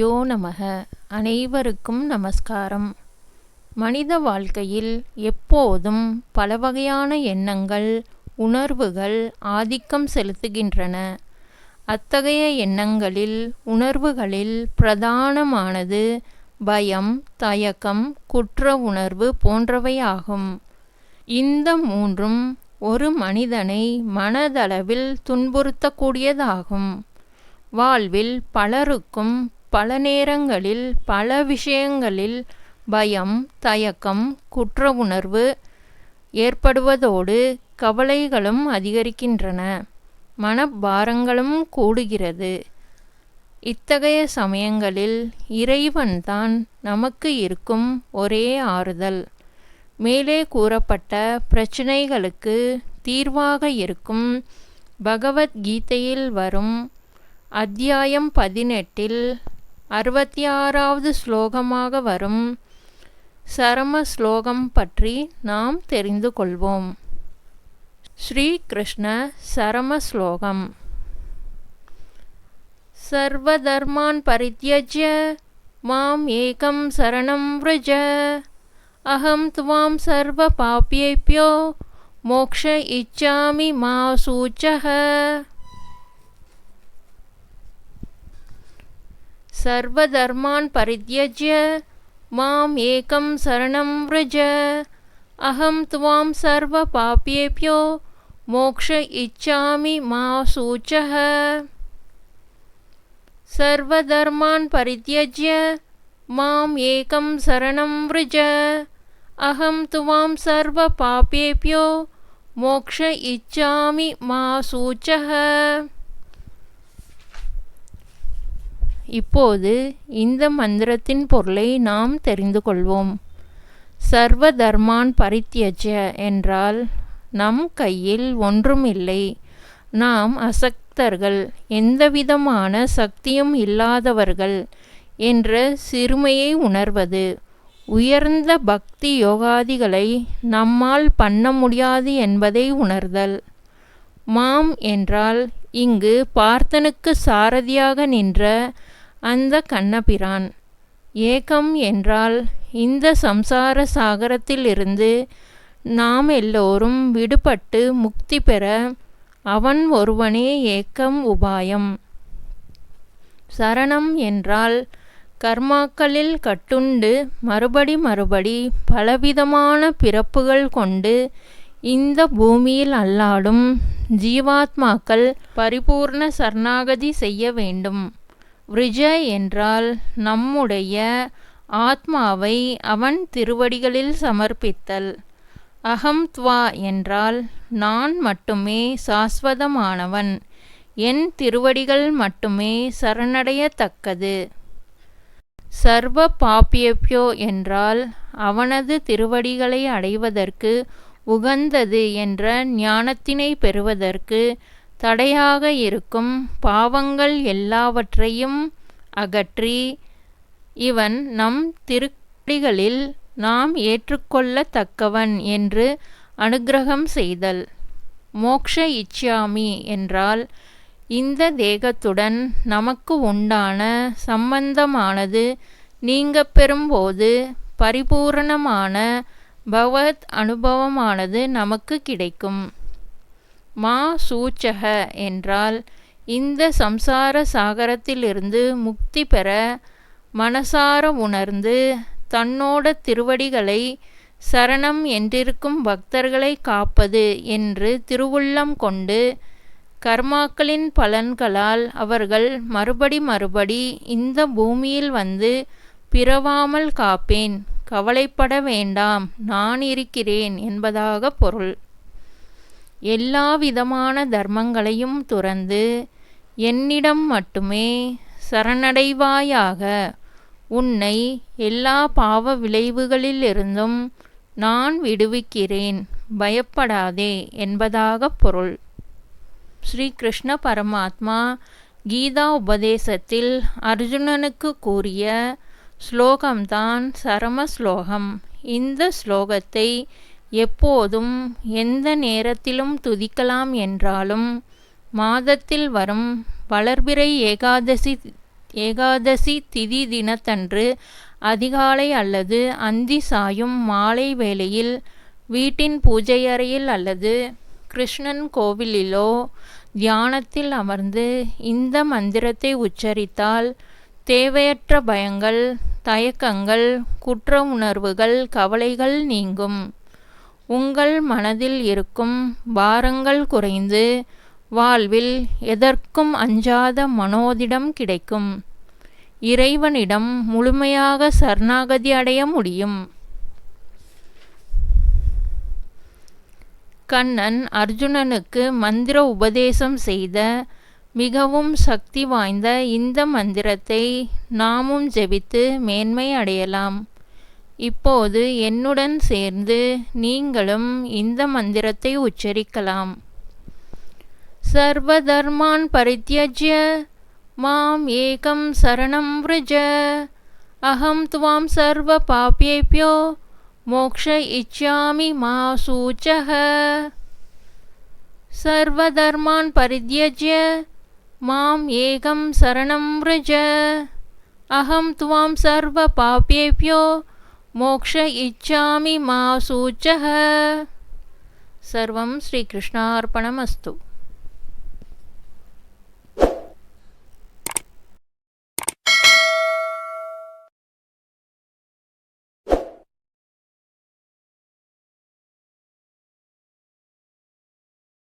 குருப்பியோ நமக அனைவருக்கும் நமஸ்காரம். மனித வாழ்க்கையில் எப்போதும் பல வகையான எண்ணங்கள் உணர்வுகள் ஆதிக்கம் செலுத்துகின்றன. அத்தகைய எண்ணங்களில் உணர்வுகளில் பிரதானமானது பயம் தயக்கம் குற்ற உணர்வு போன்றவையாகும். இந்த மூன்றும் ஒரு மனிதனை மனதளவில் துன்புறுத்தக்கூடியதாகும். வாழ்வில் பலருக்கும் பல நேரங்களில் பல விஷயங்களில் பயம் தயக்கம் குற்ற உணர்வு ஏற்படுவதோடு கவலைகளும் அதிகரிக்கின்றன. மனபாரங்களும் கூடுகிறது. இத்தகைய சமயங்களில் இறைவன்தான் நமக்கு இருக்கும் ஒரே ஆறுதல். மேலே கூறப்பட்ட பிரச்சனைகளுக்கு தீர்வாக இருக்கும் பகவத்கீதையில் வரும் அத்தியாயம் பதினெட்டில் அறுபத்தி ஆறாவது ஸ்லோகமாக வரும். சரம ஸ்லோகம் பற்றி நாம் தெரிந்து கொள்வோம். ஸ்ரீ கிருஷ்ண சரம ஸ்லோகம். சர்வதர்மான் பரித்தியஜ்ய மாம் ஏகம் சரணம் விரஜ. அகம் துவாம் சர்வ பாப்பியேபியோ மோக்ஷ இச்சாமி மா சூச்சக. சர்வதர்மான் பரித்யஜ்ய மாம் ஏகம் சரணம் விரஜ அகம் துவாம் சர்வ பாப்பியேபியோ மோக்ஷ இச்சாமி மா சூச்சக. சர்வதர்மான் பரித்யஜ்ய மாம் ஏகம் சரணம் விரஜ அகம் துவாம் சர்வ பாப்பேபியோ மோக்ஷ இச்சாமி மா சூச்சக இப்போது இந்த மந்திரத்தின் பொருளை நாம் தெரிந்து கொள்வோம். சர்வ தர்மான் பரித்தியஜ என்றால் நம் கையில் ஒன்றும் இல்லை. நாம் அசக்தர்கள் எந்தவிதமான சக்தியும் இல்லாதவர்கள் என்ற சிறுமையை உணர்வது உயர்ந்த பக்தி யோகாதிகளை நம்மால் பண்ண முடியாது என்பதை உணர்தல். மாம் என்றால் இங்கு பார்த்தனுக்கு சாரதியாக நின்ற அந்த கண்ணபிரான். ஏகம் என்றால் இந்த சம்சார சாகரத்திலிருந்து நாம் எல்லோரும் விடுபட்டு முக்தி பெற அவன் ஒருவனே ஏக்கம் உபாயம். சரணம் என்றால் கர்மாக்களில் கட்டுண்டு மறுபடி மறுபடி பலவிதமான பிறப்புகள் கொண்டு இந்த பூமியில் அல்லாடும் ஜீவாத்மாக்கள் பரிபூர்ண சரணாகதி செய்ய வேண்டும். விருஜ என்றால் நம்முடைய ஆத்மாவை அவன் திருவடிகளில் சமர்ப்பித்தல். அகம் துவா என்றால் நான் மட்டுமே சாஸ்வதமானவன். என் திருவடிகள் மட்டுமே சரணடையத்தக்கது. சர்வ பாப்பியப்யோ என்றால் அவனது திருவடிகளை அடைவதற்கு உகந்தது என்ற ஞானத்தினை பெறுவதற்கு தடையாக இருக்கும் பாவங்கள் எல்லாவற்றையும் அகற்றி இவன் நம் திருக்கடிகளில் நாம் ஏற்றுக்கொள்ளத்தக்கவன் என்று அனுக்கிரகம் செய்தல். மோக்ஷ இச்சாமி என்றால் இந்த தேகத்துடன் நமக்கு உண்டான சம்பந்தமானது நீங்க பெறும்போது பரிபூரணமான பகவத் அனுபவமானது நமக்கு கிடைக்கும். மா சூச்சக என்றால் இந்த சம்சார சாகரத்திலிருந்து முக்தி பெற மனசார உணர்ந்து தன்னோட திருவடிகளை சரணம் என்றிருக்கும் பக்தர்களை காப்பது என்று திருவுள்ளம் கொண்டு கர்மாக்களின் பலன்களால் அவர்கள் மறுபடி மறுபடி இந்த பூமியில் வந்து பிறவாமல் காப்பேன். கவலைப்பட வேண்டாம். நான் இருக்கிறேன் என்பதாக பொருள். எல்லாவிதமான தர்மங்களையும் துறந்து என்னிடம் மட்டுமே சரணடைவாயாக. உன்னை எல்லா பாவ விளைவுகளிலிருந்தும் நான் விடுவிக்கிறேன். பயப்படாதே என்பதாக பொருள். ஸ்ரீ கிருஷ்ண பரமாத்மா கீதா உபதேசத்தில் அர்ஜுனனுக்கு கூறிய ஸ்லோகம்தான் சரம ஸ்லோகம் இந்த ஸ்லோகத்தை எப்போதும் எந்த நேரத்திலும் துதிக்கலாம் என்றாலும் மாதத்தில் வரும் வளர்பிறை ஏகாதசி ஏகாதசி திதி தினத்தன்று அதிகாலை அல்லது அந்தி சாயும் மாலை வேளையில் வீட்டின் பூஜையறையில் அல்லது கிருஷ்ணன் கோவிலிலோ தியானத்தில் அமர்ந்து இந்த மந்திரத்தை உச்சரித்தால் தேவையற்ற பயங்கள் தயக்கங்கள் குற்ற உணர்வுகள் கவலைகள் நீங்கும். உங்கள் மனதில் இருக்கும் பாரங்கள் குறைந்து வாழ்வில் எதற்கும் அஞ்சாத மனோதிடம் கிடைக்கும். இறைவனிடம் முழுமையாக சரணாகதி அடைய முடியும். கண்ணன் அர்ஜுனனுக்கு மந்திர உபதேசம் செய்த மிகவும் சக்தி வாய்ந்த இந்த மந்திரத்தை நாமும் ஜெபித்து மேன்மை அடையலாம். இப்போது என்னுடன் சேர்ந்து நீங்களும் இந்த மந்திரத்தை உச்சரிக்கலாம். சர்வதர்மான் பரித்தியஜ்ய மாம் ஏகம் சரணம் விரஜ அகம் துவாம் சர்வ பாப்பியேபியோ மோக்ஷ இச்சாமி மா சூச்சக. சர்வதர்மான் பரித்தியஜ்ய மாம் ஏகம் சரணம் விரஜ அகம் துவாம் சர்வ பாப்பியேபியோ मोक्ष इच्छामि मा सूचः। सर्वं श्रीकृष्णार्पणमस्तु।